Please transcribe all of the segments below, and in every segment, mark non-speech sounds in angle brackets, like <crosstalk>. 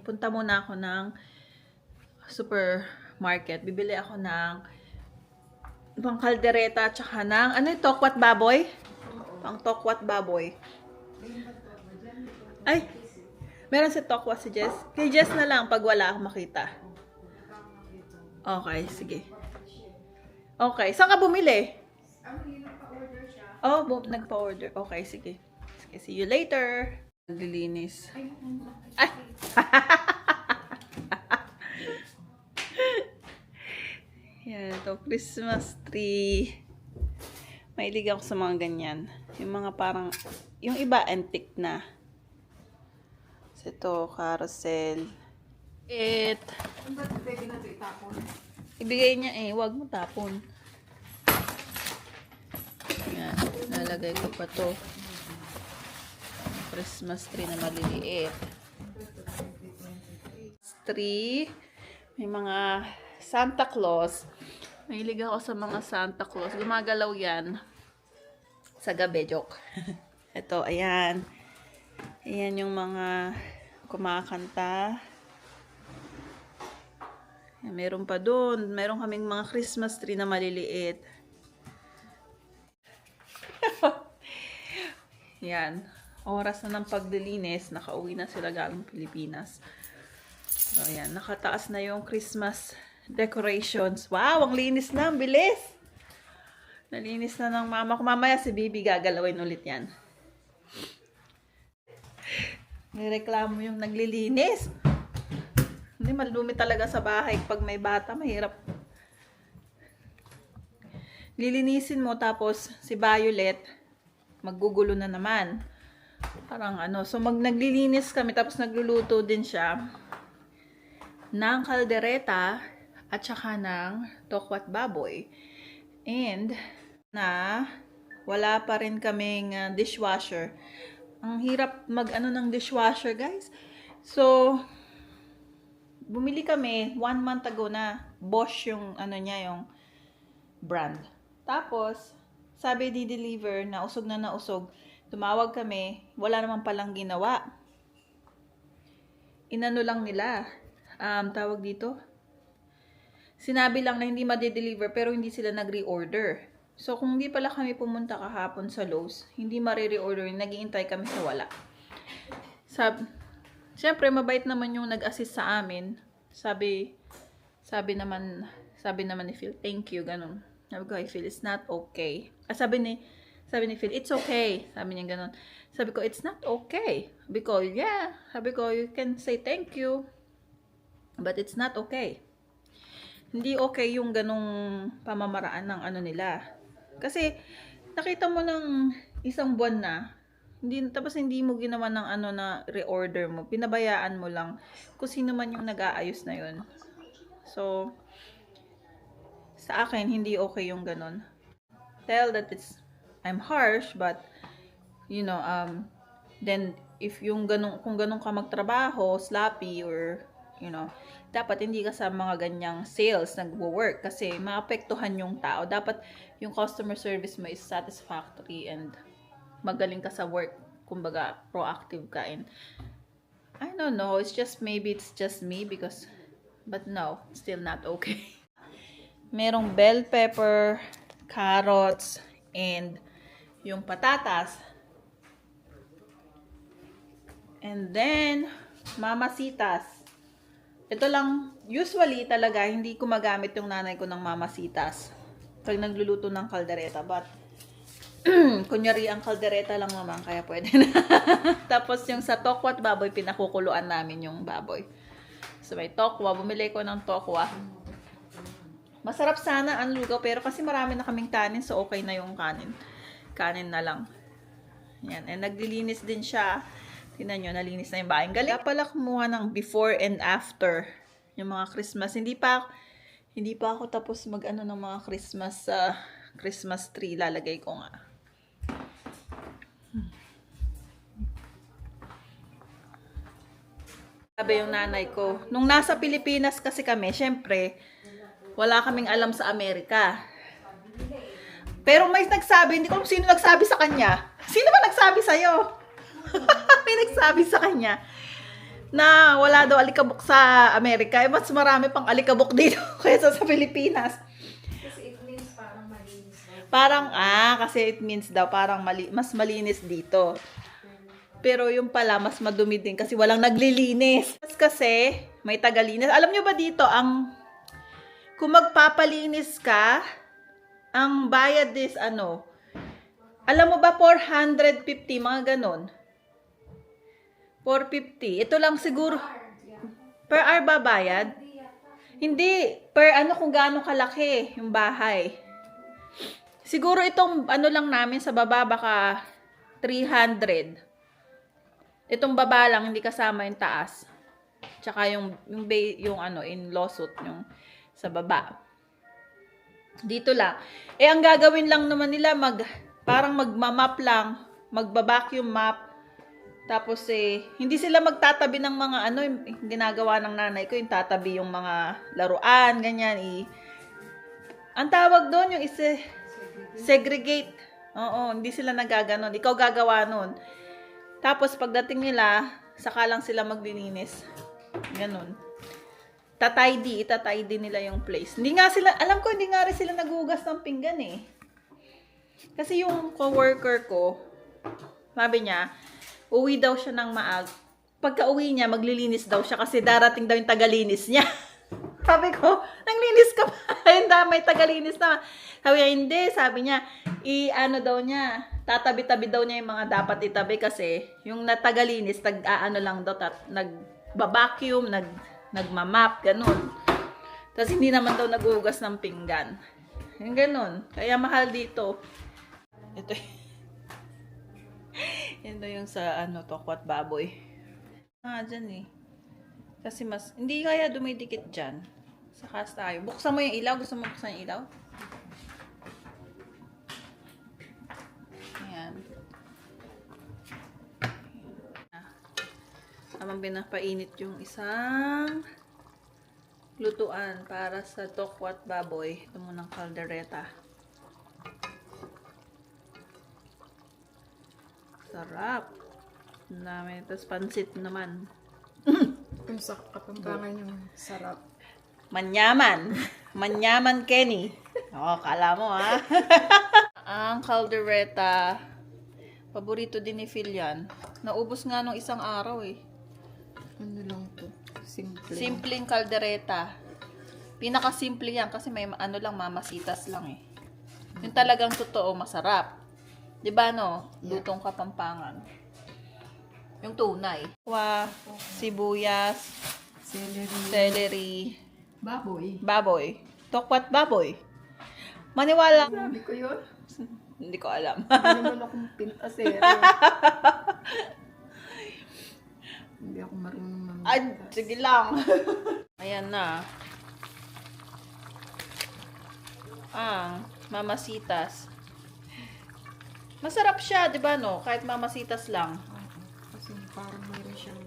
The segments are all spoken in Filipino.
Punta muna ako ng supermarket. Bibili ako ng pang kaldereta at saka ng, ano yung tokwat baboy? Pang tokwat baboy. Ay, meron si tokwat si Jess. Kay Jess na lang pag wala akong makita. Okay, sige. Okay, saan ka bumili? Oh, bu- nagpa-order. Okay, sige. Sige, see you later. Naglilinis. Ay! <laughs> Yan, ito, Christmas tree. Mailig ako sa mga ganyan. Yung mga parang, yung iba antique na. So, ito, carousel. It. Ibigay niya eh, wag mo tapon. Yan, lalagay ko pa to. Christmas tree na maliliit. Tree. May mga Santa Claus. Mahilig ako sa mga Santa Claus. Gumagalaw yan. Sa gabi, joke. <laughs> Ito, ayan. Ayan yung mga kumakanta. Meron pa doon. Meron kaming mga Christmas tree na maliliit. <laughs> Yan. Oras na ng paglilinis. Nakauwi na sila galing Pilipinas. So, yan. Nakataas na yung Christmas decorations. Wow! Ang linis na. Ang bilis! Nalinis na ng mama ko. Mamaya si Bibi gagalawin ulit yan. Nireklamo yung naglilinis. Hindi, malumi talaga sa bahay. Pag may bata, mahirap. Lilinisin mo, tapos si Violet, maggugulo na naman. Parang ano, so mag naglilinis kami, tapos nagluluto din siya ng kaldereta at saka ng tokwat baboy. And, na wala pa rin kaming uh, dishwasher. Ang hirap mag-ano ng dishwasher, guys. So, bumili kami one month ago na Bosch yung ano niya yung brand. Tapos sabi di deliver na usog na nausog. Tumawag kami, wala naman palang ginawa. Inano lang nila. Um, tawag dito. Sinabi lang na hindi ma-deliver pero hindi sila nag-reorder. So kung hindi pala kami pumunta kahapon sa Lowe's, hindi ma-re-reorder, nagiintay kami sa wala. Sab Siyempre, mabait naman yung nag-assist sa amin. Sabi, sabi naman, sabi naman ni Phil, thank you, ganun. Sabi ko, I feel it's not okay. Ah, sabi ni, sabi ni Phil, it's okay. Sabi niya ganun. Sabi ko, it's not okay. Sabi ko, yeah. Sabi ko, you can say thank you. But it's not okay. Hindi okay yung ganung pamamaraan ng ano nila. Kasi, nakita mo ng isang buwan na, hindi, tapos hindi mo ginawa ng ano na reorder mo. Pinabayaan mo lang kung sino man yung nag-aayos na yun. So, sa akin, hindi okay yung ganun. Tell that it's, I'm harsh, but, you know, um, then, if yung ganun, kung ganun ka magtrabaho, sloppy, or, you know, dapat hindi ka sa mga ganyang sales nagwo-work kasi maapektuhan yung tao. Dapat yung customer service mo is satisfactory and magaling ka sa work, kumbaga proactive ka and I don't know, it's just maybe it's just me because but no, still not okay. <laughs> Merong bell pepper, carrots, and yung patatas. And then, mamasitas. Ito lang, usually talaga, hindi ko magamit yung nanay ko ng mamasitas. Pag nagluluto ng kaldereta. But, <clears throat> kunyari ang kaldereta lang naman, kaya pwede na. <laughs> Tapos yung sa tokwat baboy, pinakukuluan namin yung baboy. So may tokwa, bumili ko ng tokwa. Masarap sana ang lugaw, pero kasi marami na kaming kanin, so okay na yung kanin. Kanin na lang. Yan, and naglilinis din siya. Tingnan nyo, nalinis na yung bahay. Galing pala kumuha ng before and after yung mga Christmas. Hindi pa, hindi pa ako tapos mag-ano ng mga Christmas, uh, Christmas tree. Lalagay ko nga. Sabi yung nanay ko, nung nasa Pilipinas kasi kami, syempre, wala kaming alam sa Amerika. Pero may nagsabi, hindi ko alam sino nagsabi sa kanya. Sino ba nagsabi sa'yo? <laughs> may nagsabi sa kanya na wala daw alikabok sa Amerika. Eh, mas marami pang alikabok dito <laughs> kaysa sa Pilipinas. Kasi it means parang malinis daw. Parang, ah, kasi it means daw parang mali, mas malinis dito. Pero yung pala, mas madumi din kasi walang naglilinis. Mas Kasi, may tagalinis. Alam nyo ba dito, ang, kung magpapalinis ka, ang bayad is ano, alam mo ba 450, mga ganon? 450. Ito lang siguro, per hour ba bayad? Hindi, per ano kung gaano kalaki yung bahay. Siguro itong ano lang namin sa baba baka 300. Itong baba lang hindi kasama yung taas. Tsaka yung yung yung ano in lawsuit yung sa baba. Dito lang. Eh ang gagawin lang naman nila mag parang magma-map lang, magba-vacuum map. Tapos eh hindi sila magtatabi ng mga ano yung ginagawa ng nanay ko yung tatabi yung mga laruan ganyan eh. Ang tawag doon yung isa segregate. Oo, hindi sila nagaganon. Ikaw gagawa nun. Tapos pagdating nila, saka lang sila maglilinis. Ganon. Tatidy, itatidy nila yung place. Hindi nga sila, alam ko hindi nga rin sila naghugas ng pinggan eh. Kasi yung coworker ko, sabi niya, uwi daw siya ng maag. Pagka uwi niya, maglilinis daw siya kasi darating daw yung tagalinis niya. <laughs> Sabi ko, naglinis ka pa. <laughs> Hindi, may tagalinis na. Sabi niya, hindi. Sabi niya, i-ano daw niya, tatabi-tabi daw niya yung mga dapat itabi kasi yung natagalinis, tag, ano lang daw, tat, nag-vacuum, nag, nagmamap, ganun. Tapos hindi naman daw nagugas ng pinggan. Yung ganun. Kaya mahal dito. Ito daw <laughs> yung sa ano, tokwat baboy. Ah, dyan eh. Kasi mas, hindi kaya dumidikit dyan. Sa cast tayo. Buksan mo yung ilaw. Gusto mo buksan yung ilaw? Tamang pinapainit yung isang lutuan para sa tokwat baboy. Ito munang kaldereta. Sarap. Dami. Tapos pansit naman. <laughs> Kung sa kapampangan yung sarap. Manyaman. Manyaman Kenny. Oo, kala mo ha. <laughs> Ang caldereta. Paborito din ni Phil yan. Naubos nga nung isang araw eh. Ano lang to? Simple. Simpleng caldereta. Pinaka-simple yan kasi may ano lang, mamasitas lang eh. Yung talagang totoo, masarap. 'Di ba no? Lutong kapampangan. Yung tunay. Wa, sibuyas, Celery. celery, Baboy. baboy. Tokwat baboy. Maniwala. Sabi ko yun. Hindi ko alam. Hindi naman akong pintasero. <laughs> Hindi ako marunong mamita. Ay, sige lang. <laughs> Ayan na. Ang mamasitas. Masarap siya, di ba no? Kahit mamasitas lang. Kasi parang mayroon siyang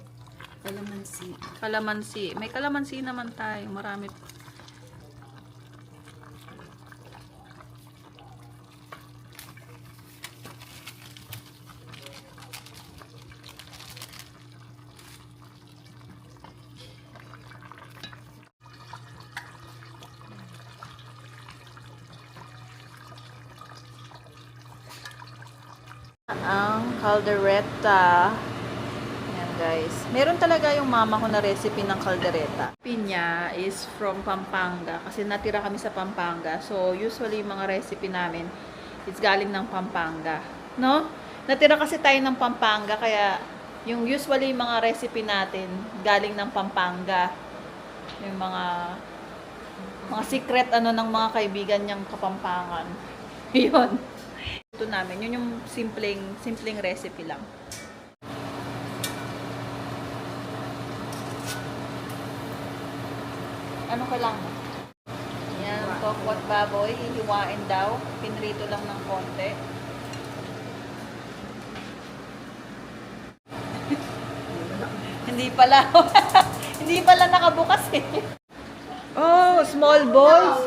kalamansi. Kalamansi. May kalamansi naman tayo. Marami. Ang caldereta. Ayan guys. Meron talaga yung mama ko na recipe ng caldereta. Pinya is from Pampanga kasi natira kami sa Pampanga. So usually yung mga recipe namin is galing ng Pampanga. No? Natira kasi tayo ng Pampanga kaya yung usually mga recipe natin galing ng Pampanga. Yung mga mga secret ano ng mga kaibigan niyang kapampangan. <laughs> Yun. Ito namin, yun yung simpleng simpleng recipe lang. Ano ka lang? Yan, tokwat baboy, hihiwain daw. Pinrito lang ng konti. <laughs> Hindi pala. <laughs> Hindi pala nakabukas eh. Oh, small balls.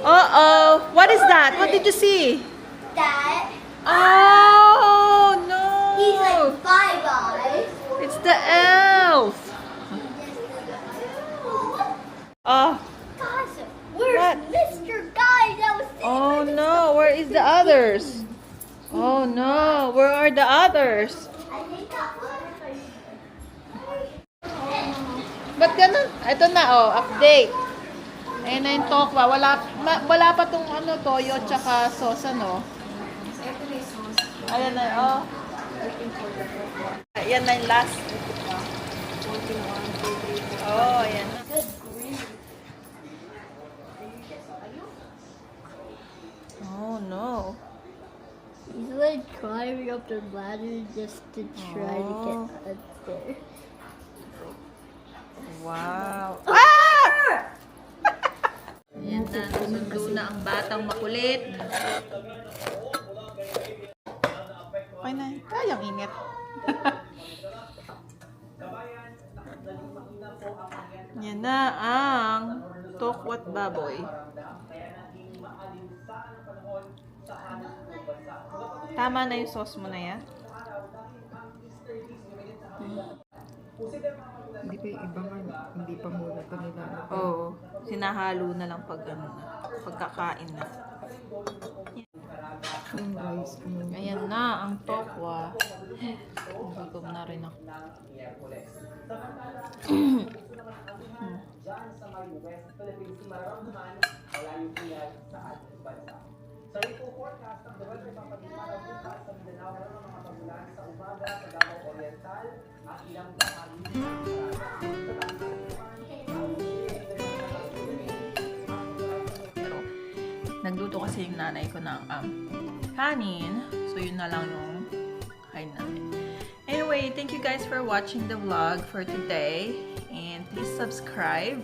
Uh-oh. What is that? What did you see? Dad, Oh, no. he's like, bye bye. It's the elf? Oh, Gosh, where's What? Mr. Guy that was oh no, where is the others? Oh no, where are the others? That. Ba't ganun? Ito na, oh, update. Ayan na yung tokwa. Wala, ma, wala pa tong ano, toyo tsaka sauce, ano. Ito na yung sauce. Ayan na, oh. Ayan na yung last. Oh, ayan na. Oh, no. He's like climbing up the ladder just to try to Oh. get up there. Wow. Ah! Ayan na, nasundo na ang batang makulit. Na, kayang init. <laughs> Yan na ang tokwat baboy. Tama na yung sauce mo na yan? Hindi pa yung iba nga, hindi pa muna ito nila. Oo. Sinahalo na lang pag ano na. Pagkakain na. Yung rice. Yung Ayan na, ang tokwa. Gutom na rin ako. Pero, nagluto kasi yung nanay ko ng um, kanin. So, yun na lang yung. Anyway, thank you guys for watching the vlog for today. And please subscribe